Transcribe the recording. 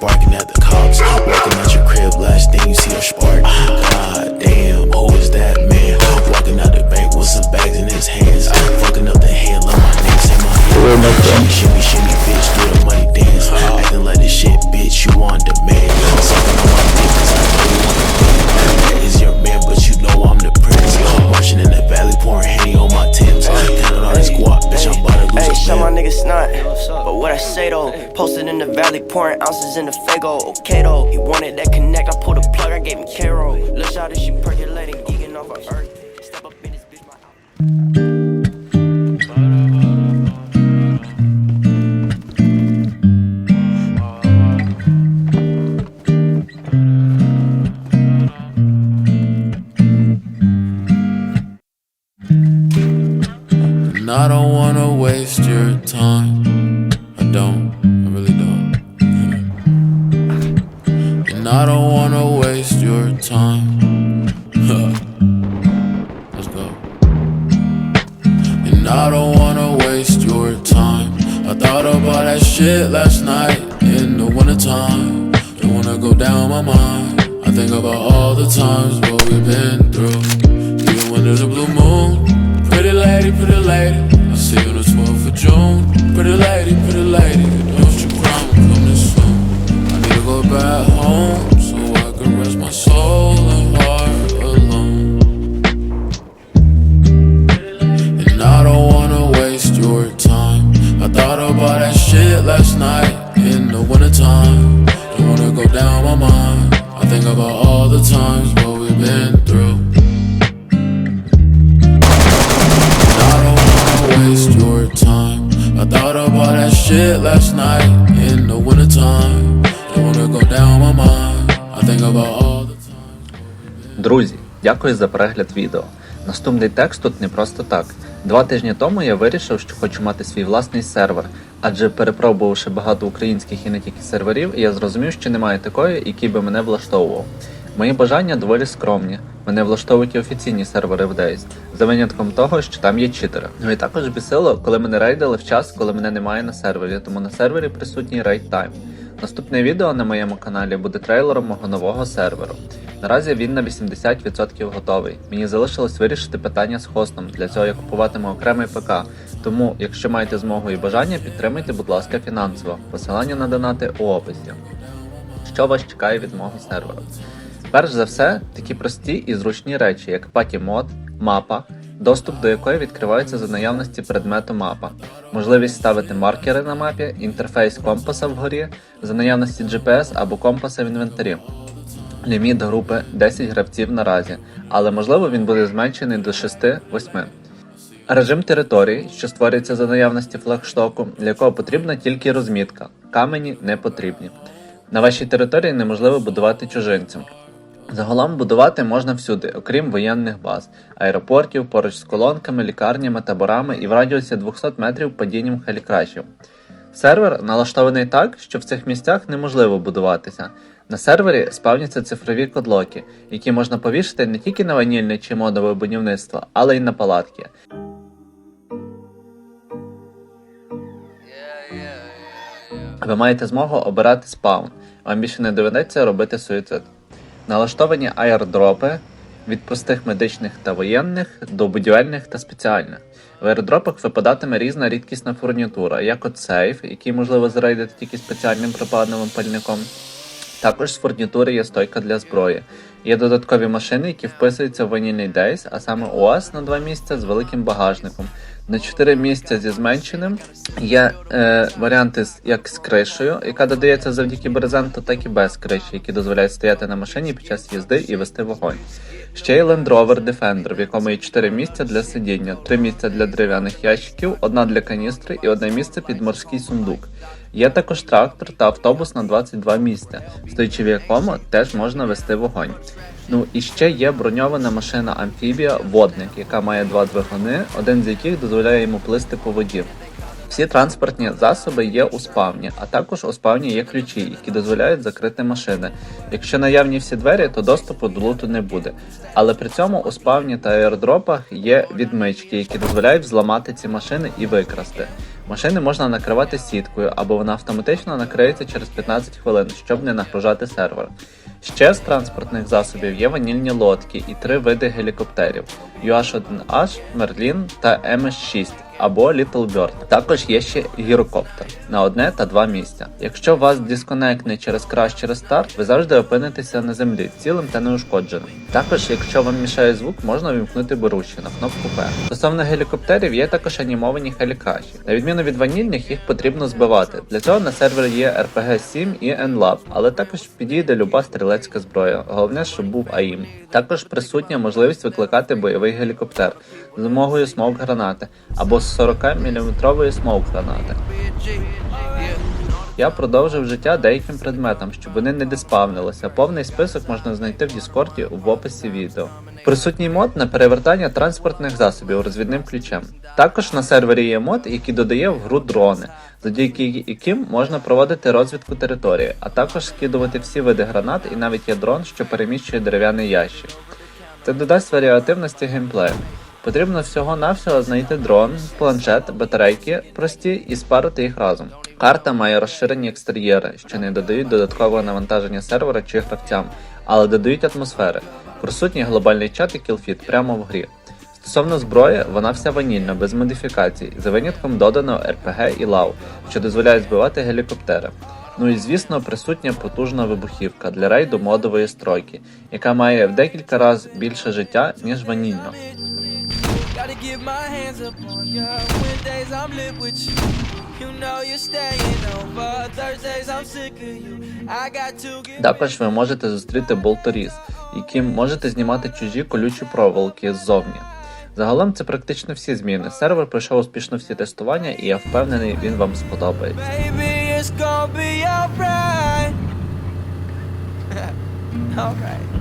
barking at the cops. Walking out your crib, last thing you see a spark. God damn, who is that man? Walking out the bank with some bags in his hands. Fucking up the head, let my name say my hand. Shimmy, shimmy, shimmy, bitch, do the money dance. Acting like this shit, bitch, you on demand. What I say though, posted in the valley, pouring ounces in the Fago. Okay though, he wanted that connect. I pulled a plug, I gave him Caro. Look out she percolating, geeking off of earth. Step up in this bitch, my And I don't wanna waste your time. Don't, I really don't. And I don't wanna waste your time. Let's go. And I don't wanna waste your time. I thought about that shit last night in the wintertime. Don't wanna go down my mind. I think about all the times what we've been through. Even when there's a blue moon. Pretty lady, pretty lady. Shit last night in the wintertime. Don't wanna go down my mind. I think about all the times. Друзі, дякую за перегляд відео. Наступний текст тут не просто так. Два тижні тому я вирішив, що хочу мати свій власний сервер, адже перепробувавши багато українських і не тільки серверів, я зрозумів, що немає такої, який би мене влаштовував. Мої бажання доволі скромні. Мене влаштовують і офіційні сервери в Days, за винятком того, що там є читери. Ну і також бісило, коли мене рейдили в час, коли мене немає на сервері, тому на сервері присутній рейд тайм. Наступне відео на моєму каналі буде трейлером мого нового серверу. Наразі він на 80% готовий. Мені залишилось вирішити питання з хостом. Для цього я купуватиму окремий ПК. Тому, якщо маєте змогу і бажання, підтримайте, будь ласка, фінансово. Посилання на донати у описі. Що вас чекає від мого сервера? Перш за все, такі прості і зручні речі, як патімод, мапа, доступ до якої відкривається за наявності предмету мапа, можливість ставити маркери на мапі, інтерфейс компаса вгорі, за наявності GPS або компаса в інвентарі. Ліміт групи 10 гравців наразі, але можливо він буде зменшений до 6-8. Режим території, що створюється за наявності флагштоку, для якого потрібна тільки розмітка. Камені не потрібні. На вашій території неможливо будувати чужинцям. Загалом будувати можна всюди, окрім воєнних баз, аеропортів, поруч з колонками, лікарнями, таборами і в радіусі 200 метрів падінням хелікрашів. Сервер налаштований так, що в цих місцях неможливо будуватися. На сервері спавняться цифрові кодлоки, які можна повішати не тільки на ванільне чи модове будівництво, але й на палатки. Ви маєте змогу обирати спаун. Вам більше не доведеться робити суїцид. Налаштовані аірдропи від простих медичних та воєнних до будівельних та спеціальних. В аірдропах випадатиме різна рідкісна фурнітура, як от сейф, який можливо зарейдити тільки спеціальним пропадним пальником. Також з фурнітури є стойка для зброї. Є додаткові машини, які вписуються в ванільний Days, а саме УАЗ на два місця з великим багажником. На 4 місця зі зменшеним є е, варіанти з, як з кришею, яка додається завдяки брезенту, так і без криші, які дозволяють стояти на машині під час їзди і вести вогонь. Ще є Land Rover Defender, в якому є 4 місця для сидіння, 3 місця для дерев'яних ящиків, одна для каністри і одне місце під морський сундук. Є також трактор та автобус на 22 місця, стоячи в якому теж можна вести вогонь. Ну і ще є броньована машина амфібія Водник, яка має два двигуни, один з яких дозволяє йому плисти по воді. Всі транспортні засоби є у спавні, а також у спавні є ключі, які дозволяють закрити машини. Якщо наявні всі двері, то доступу до луту не буде. Але при цьому у спавні та аердропах є відмички, які дозволяють зламати ці машини і викрасти. Машини можна накривати сіткою, або вона автоматично накриється через 15 хвилин, щоб не нагружати сервер. Ще з транспортних засобів є ванільні лодки і три види гелікоптерів: UH-1H, Merlin та MS-6 або Little Bird. Також є ще гірокоптер на одне та два місця. Якщо вас дисконектне через краш через старт, ви завжди опинитеся на землі цілим та неушкодженим. Також, якщо вам мішає звук, можна вимкнути беруші на кнопку P. Стосовно гелікоптерів, є також анімовані хелікаші. На відміну від ванільних, їх потрібно збивати. Для цього на сервері є RPG 7 і NLAB, але також підійде люба стрілецька зброя. Головне, щоб був АІМ. Також присутня можливість викликати бойовий гелікоптер з допомогою смоук гранати або з 40 мм смоук гранати. Я продовжив життя деяким предметам, щоб вони не диспавнилися. Повний список можна знайти в Діскорді в описі відео. Присутній мод на перевертання транспортних засобів розвідним ключем. Також на сервері є мод, який додає в гру дрони, завдяки яким можна проводити розвідку території, а також скидувати всі види гранат і навіть є дрон, що переміщує дерев'яний ящик. Це додасть варіативності геймплею. Потрібно всього-навсього знайти дрон, планшет, батарейки прості і спарити їх разом. Карта має розширені екстер'єри, що не додають додаткового навантаження сервера чи гравцям, але додають атмосфери. Присутній глобальний чат і кілфіт прямо в грі. Стосовно зброї, вона вся ванільна, без модифікацій, за винятком додано РПГ і лав, що дозволяють збивати гелікоптери. Ну і звісно, присутня потужна вибухівка для рейду модової стройки, яка має в декілька разів більше життя, ніж ванільно. Get my hands up on ya. When days I'm lit with you, you know you're staying over. Thursdays I'm sick of you. I got to get. Також ви можете зустріти болторіз, яким можете знімати чужі колючі проволоки ззовні. Загалом це практично всі зміни. Сервер пройшов успішно всі тестування, і я впевнений, він вам сподобається. Baby, it's gonna be alright. alright.